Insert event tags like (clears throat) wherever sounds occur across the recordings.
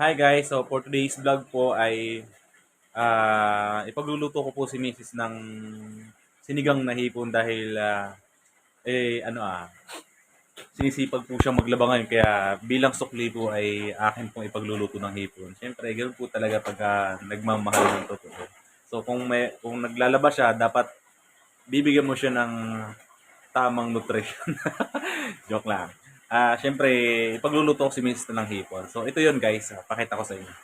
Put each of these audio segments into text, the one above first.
Hi guys, so for today's vlog po ay ah ipagluluto ko po si Mrs. ng sinigang na hipon dahil ah, eh ano ah sinisipag po siya maglaba ngayon kaya bilang sukli po ay akin pong ipagluluto ng hipon. Siyempre, ganoon po talaga pagka nagmamahal ng totoo. So kung may kung naglalaba siya, dapat bibigyan mo siya ng tamang nutrition. (laughs) Joke lang. Ah, syempre, ipagluluto ko si Mrs. ng hipon. So ito 'yon, guys. Ah, pakita ko sa inyo.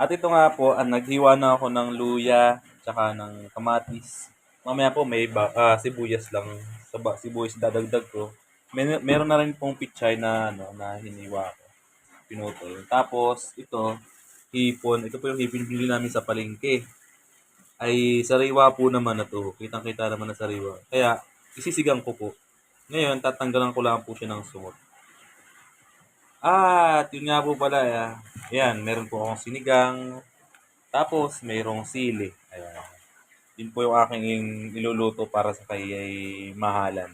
At ito nga po, ah, naghiwa na ako ng luya, tsaka ng kamatis. Mamaya po may ba, ah, sibuyas lang, sa ba, sibuyas dadagdag ko. May, meron na rin pong pichay na ano, na hiniwa ko. Pinutol. Tapos ito, hipon. Ito po yung hipon binili namin sa palengke. Ay sariwa po naman na to. Kitang-kita naman na sariwa. Kaya isisigang ko po. Ngayon, tatanggalan ko lang po siya ng sumot. At yun nga po pala, ah, yan, meron po akong sinigang, tapos mayroong sili. Ayan. Yun po yung aking iluluto para sa kay ay mahalan.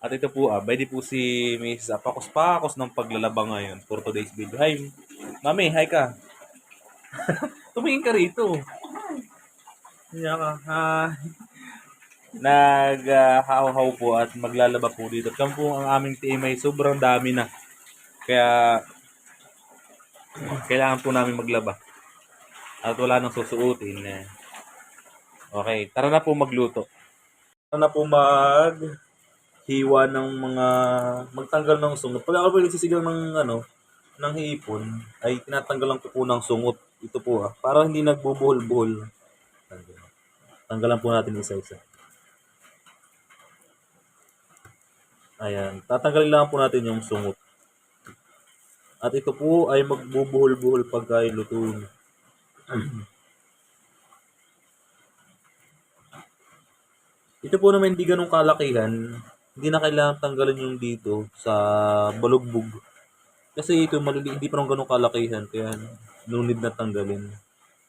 At ito po, ah, pwede po si Mrs. Apakos-pakos ng paglalaba ngayon for today's video. Hi, Mami, hi ka. (laughs) Tumingin ka rito. Hiya ka. Ah, naghahaw po at maglalaba po dito. At po ang aming team ay sobrang dami na. Kaya kailangan po namin maglaba. At wala nang susuotin. Eh. Okay, tara na po magluto. Tara na po mag hiwa ng mga magtanggal ng sungot. Pag ako nagsisigaw ng ano, ng hipon, ay tinatanggalan ko po ng sungot. Ito po ah, para hindi nagbubuhol-buhol. Tanggal. Tanggalan po natin isa-isa. Ayan, tatanggalin lang po natin yung sungot. At ito po ay magbubuhol-buhol pagka luto. (clears throat) ito po naman hindi ganun kalakihan. Hindi na kailangan tanggalin yung dito sa balugbog. Kasi ito malili, hindi pa naman ganun kalakihan. Kaya no na tanggalin.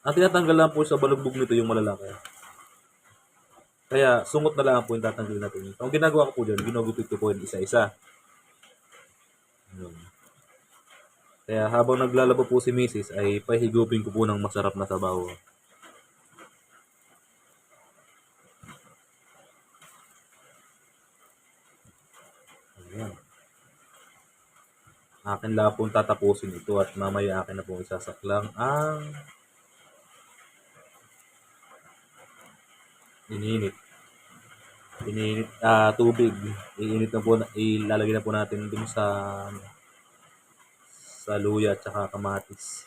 Ang tinatanggal lang po sa balugbog nito yung malalaki. Kaya sungot na lang po yung tatanggalin natin. Ang ginagawa ko po dyan, ginugupit ko po yun isa-isa. Kaya habang naglalaba po si Mrs. ay pahigupin ko po ng masarap na sabaw. Ayan. Akin lang pong tatapusin ito at mamaya akin na pong isasaklang ang ininit. Ininit, ah, tubig. Iinit na po, ilalagay na po natin dun sa sa luya at saka kamatis.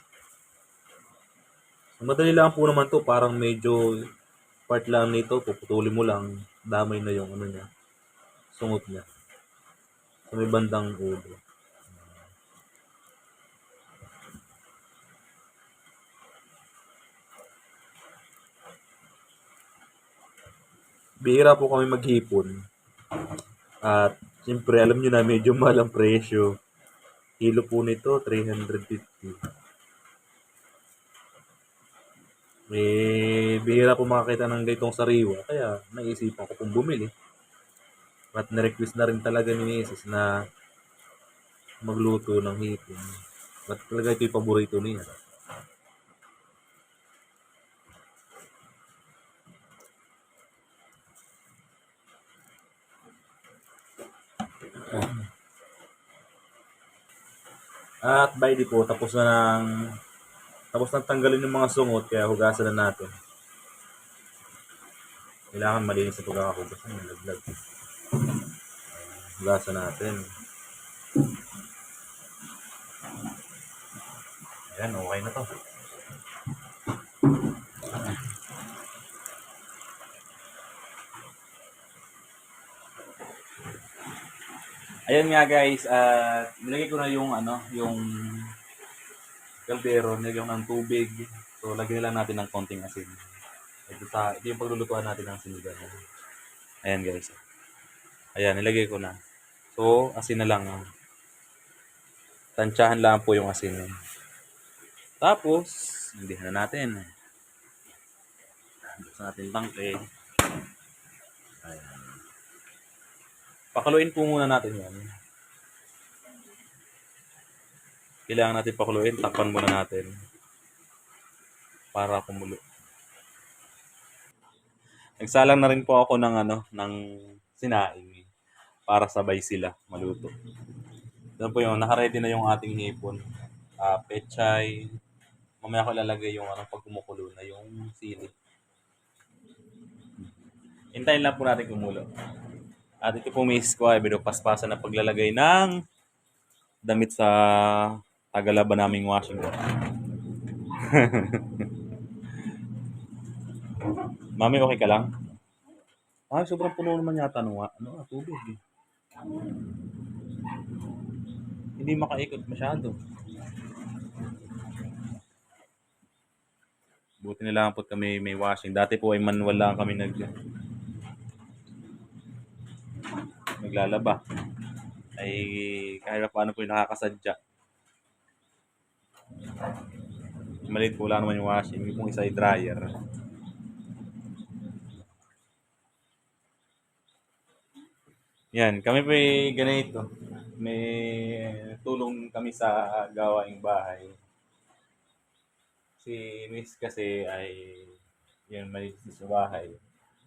So, madali lang po naman to, parang medyo part lang nito, puputulin mo lang, damay na yung ano niya, sungot niya. Sa may bandang ulo. Bihira po kami maghipon. At siyempre, alam nyo na medyo mahal ang presyo. Kilo po nito, 350. Eh, bihira po makakita ng gaytong sariwa. Kaya, naisipan ko pong bumili. At na-request na rin talaga ni Mrs. na magluto ng hipon. At talaga ito paborito niya. (clears throat) At by the po, tapos na ng tapos na tanggalin yung mga sungot, kaya hugasan na natin. Kailangan malinis sa pagkakahugas. Ay, nalaglag. Hugasan natin. Ayan, okay na to. Ayan nga guys, at nilagay ko na yung ano, yung kaldero, nilagyan ko ng tubig. So, lagyan lang natin ng konting asin. Ito, sa, ito yung paglulutuan natin ng sinigang. Ayan guys. Ayan, nilagay ko na. So, asin na lang. Tansyahan lang po yung asin. Tapos, hindi na natin. Buksan natin yung tangke. Ayan. Pakaluin po muna natin yan. Kailangan natin pakuluin. Takpan muna natin. Para kumulo. Nagsalang na rin po ako ng ano, ng sinaing para sabay sila maluto. Yan po yung nakaready na yung ating hipon. Ah, pechay. Mamaya ko ilalagay yung ano pag kumukulo na yung sili. Hintayin lang po natin kumulo. At ito po may ko ay paspasan na paglalagay ng damit sa tagalaba naming washing. (laughs) Mami, okay ka lang? Ay, sobrang puno naman yata nung ano, ah, tubig. eh. Hindi makaikot masyado. Buti na lang po kami may washing. Dati po ay manual lang kami nag naglalaba. Ay kahit pa paano po yung nakakasadya. Maliit po lang naman yung washing. Yung pong isa ay dryer. Yan, kami po ay ganito. May tulong kami sa gawaing bahay. Si Miss kasi ay yun, maliit sa bahay.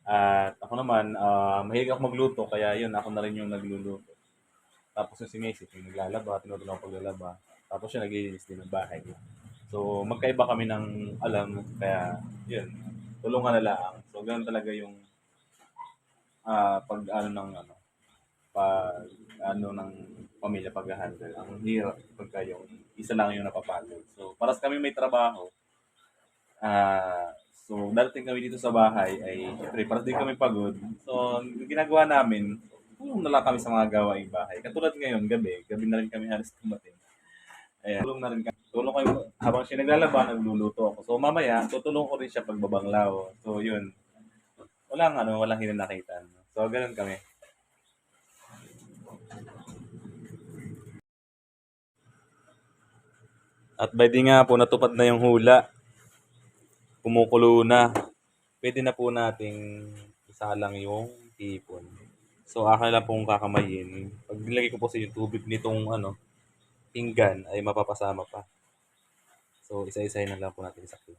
At ako naman, ah, mahilig ako magluto, kaya yun, ako na rin yung nagluluto. Tapos yung si Macy, yung naglalaba, tinutulungan ako paglalaba. Tapos siya naglilinis din ng bahay. So, magkaiba kami ng alam, kaya yun, tulungan na lang. So, ganun talaga yung ah pag ano ng ano, pag ano ng pamilya pag-handle. Ang hirap pagka yung isa lang yung napapagod. So, para sa kami may trabaho, ah so darating kami dito sa bahay ay syempre para din kami pagod. So, ginagawa namin, tulong na lang kami sa mga gawaing bahay. Katulad ngayon, gabi, gabi na rin kami halos kumating. Ayan, tulong na rin kami. Tulong kayo, habang siya naglalaba, nagluluto ako. So, mamaya, tutulong ko rin siya pagbabanglaw. So, yun. Walang ano, walang hinanakitan. So, ganun kami. At by the nga po, natupad na yung hula. Kumukulo na. Pwede na po nating isalang yung hipon. So, akin lang pong kakamayin. Pag nilagay ko po sa yung tubig nitong ano, pinggan, ay mapapasama pa. So, isa-isahin na lang po natin isakto.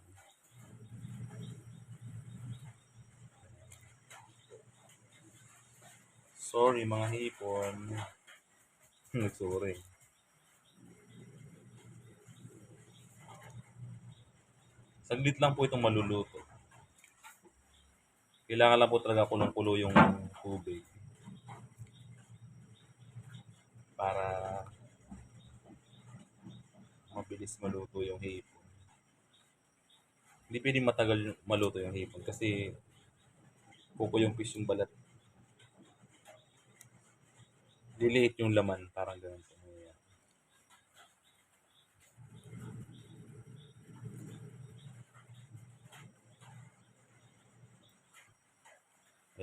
Sorry mga hipon. Sorry. Saglit lang po itong maluluto. Kailangan lang po talaga kulong-kulo yung tubig. Para mabilis maluto yung hipon. Hindi pwedeng matagal maluto yung hipon kasi kuko yung fish yung balat. Liliit yung laman, parang ganun. po nangyayari.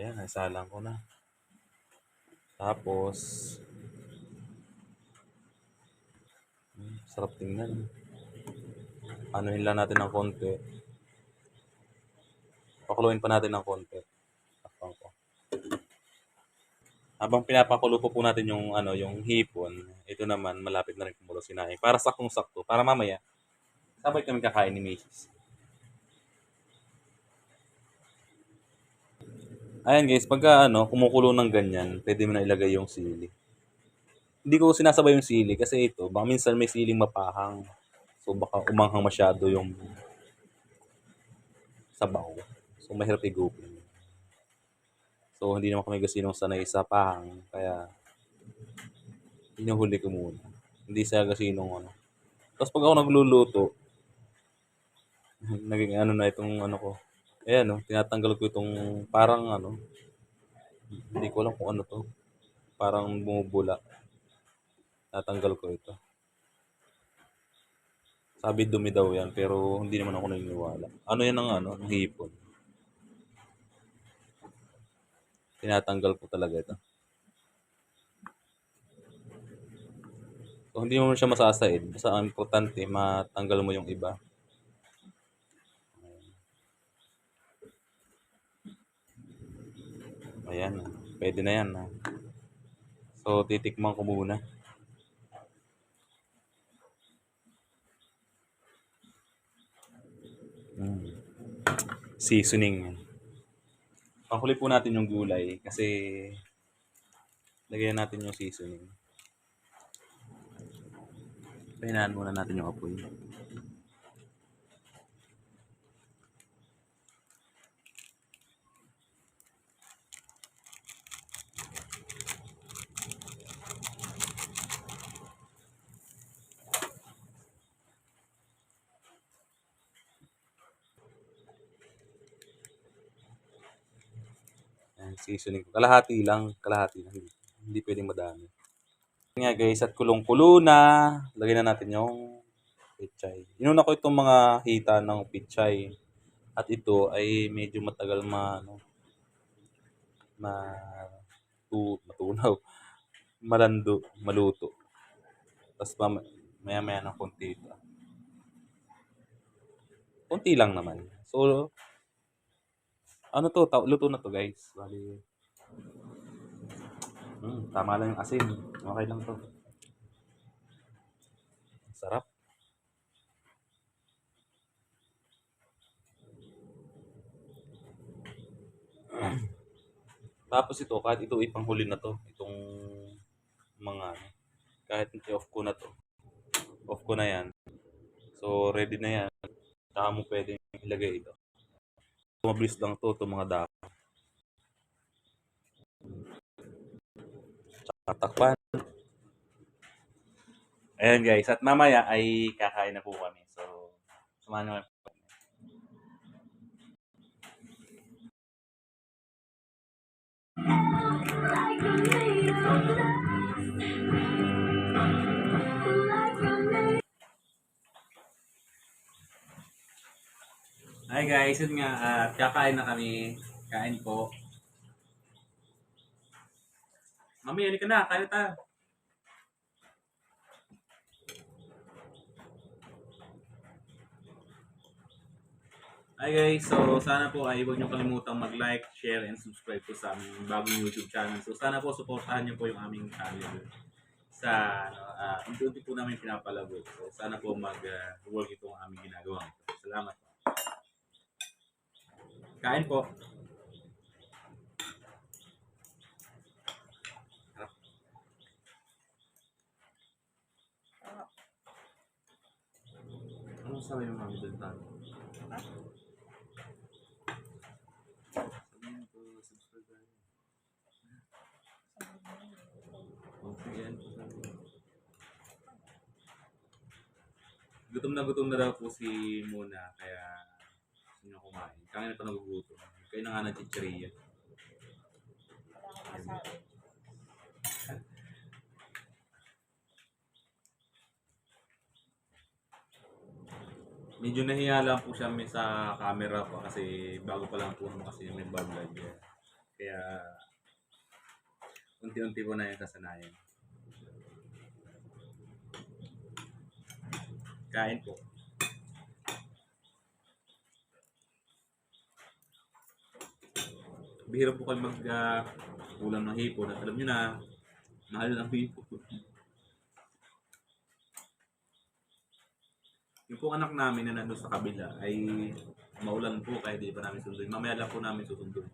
Ayan, naisalang ko na. Tapos, hmm, sarap tingnan. Anuhin lang natin ng konti. Pakuluin pa natin ng konti. Takpan ko. Habang pinapakulo po po natin yung ano, yung hipon, ito naman malapit na rin kumulo sinaing. Para saktong-sakto, para mamaya sabay kami kakain ni Mrs. Ayan guys, pagka ano, kumukulo ng ganyan, pwede mo na ilagay yung sili. Hindi ko sinasabay yung sili kasi ito, baka minsan may siling mapahang. So baka umanghang masyado yung sabaw. So mahirap igupin. So hindi naman kami gasinong sanay sa pahang, kaya hinuhuli ko muna. Hindi sa gasinong ano. Tapos pag ako nagluluto, naging ano na itong ano ko. Ayan no, tinatanggal ko itong parang ano, hindi ko alam kung ano to. Parang bumubula. Natanggal ko ito. Sabi dumi daw yan, pero hindi naman ako naniniwala. Ano yan ng ano, ng hipon. Tinatanggal ko talaga ito. So, hindi mo siya masasaid. Basta ang importante, matanggal mo yung iba. Ayan. Pwede na yan. Ah. So, titikman ko muna. Mm. Seasoning. Pangkuli po natin yung gulay kasi lagyan natin yung seasoning. Pinahan muna natin yung apoy. Seasoning. Kalahati lang. Kalahati lang. Hindi, pwedeng madami. Yan nga guys, at kulong-kulo na. Lagyan na natin yung pichay. Inuna ko itong mga hita ng pichay. At ito ay medyo matagal ma, ano, ma, tu, matunaw. (laughs) Malando, maluto. Tapos mama, maya maya ng konti ito. Konti lang naman. So, ano to, luto na to guys. Bali, hmm, tama lang yung asin. Okay lang to. Sarap. (clears throat) Tapos ito, kahit ito ipanghuli na to, itong mga, ano, kahit i-off ko na to. Off ko na yan. So, ready na yan. Saka mo pwedeng ilagay ito. Mabilis lang to, itong mga dako. Tsaka takpan. Ayan guys, at mamaya ay kakain na po kami. So, samahan nyo kami. Hi guys, yun nga, at kakain na kami. Kain po. Mami, ano ka na? Kain na tayo. Hi guys, so sana po ay huwag niyo kalimutang mag-like, share, and subscribe po sa aming bagong YouTube channel. So sana po supportahan niyo po yung aming channel sa ano, uh, po namin pinapalago. So sana po mag-work itong aming ginagawa. Salamat po. Kain po. Ano sabi ng mami doon tayo? Sabihin ko, subscribe tayo. Okay, yan. Gutom na gutom na daw po si Muna, kaya gusto kumain. Kaya na pa nagugutom. Kaya na nga ng chichirya. Medyo nahiya lang po siya may sa camera po kasi bago pa lang po naman kasi yung vlog niya. Kaya unti-unti po na yung kasanayan. Kain po. Bihira po kayo mag uh, ulam ng hipon at alam nyo na mahal ang hipon. Yung pong anak namin na nandun sa kabila ay maulan po kaya di pa namin sunduin. Mamaya lang po namin susunduin.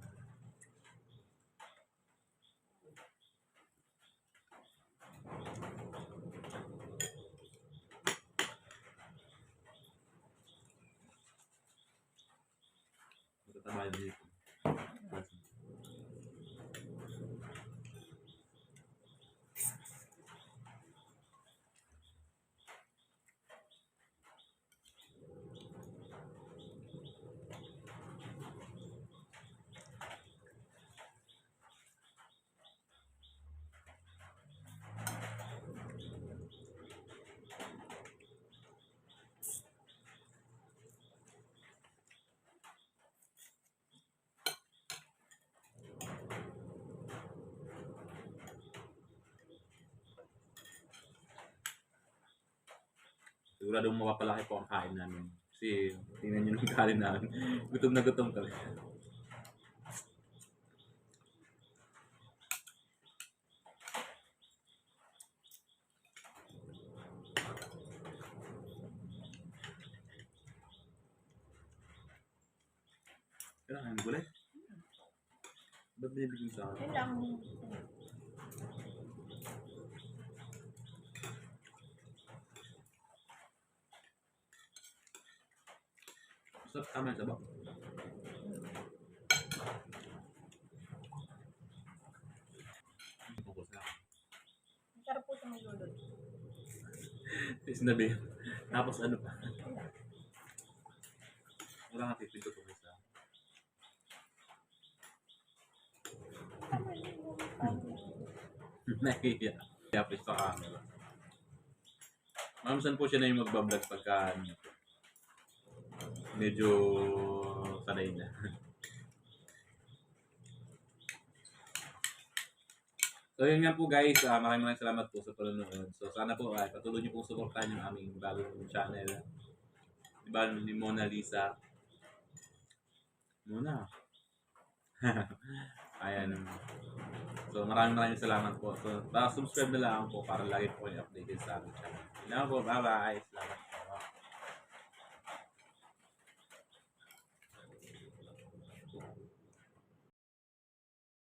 Matataba yung hipon. Siguradong mapapalaki po ang kain namin. Kasi tingnan nyo ng kain namin. (laughs) gutom na gutom kami. Kailangan ng gulay. Ba't binibigyan sa akin? Yun lang. Masarap tama na. Masarap po sa maglulot. Sinabi. Tapos ano pa? Wala nga tipid ko sa yun, yung- Nahiya. Kaya please sa camera. Ma'am, po siya na yung magbablog pagka ano, medyo sanay na. (laughs) So yun nga po guys, Ah, maraming maraming salamat po sa panonood. So sana po ay patuloy niyo pong suportahan yung aming bagong channel. Di ba ni Mona Lisa? Mona. (laughs) Ayan. So maraming maraming salamat po. So para subscribe na lang po para lagi po kayo updated sa aming channel. Yun po. Bye bye. Salamat.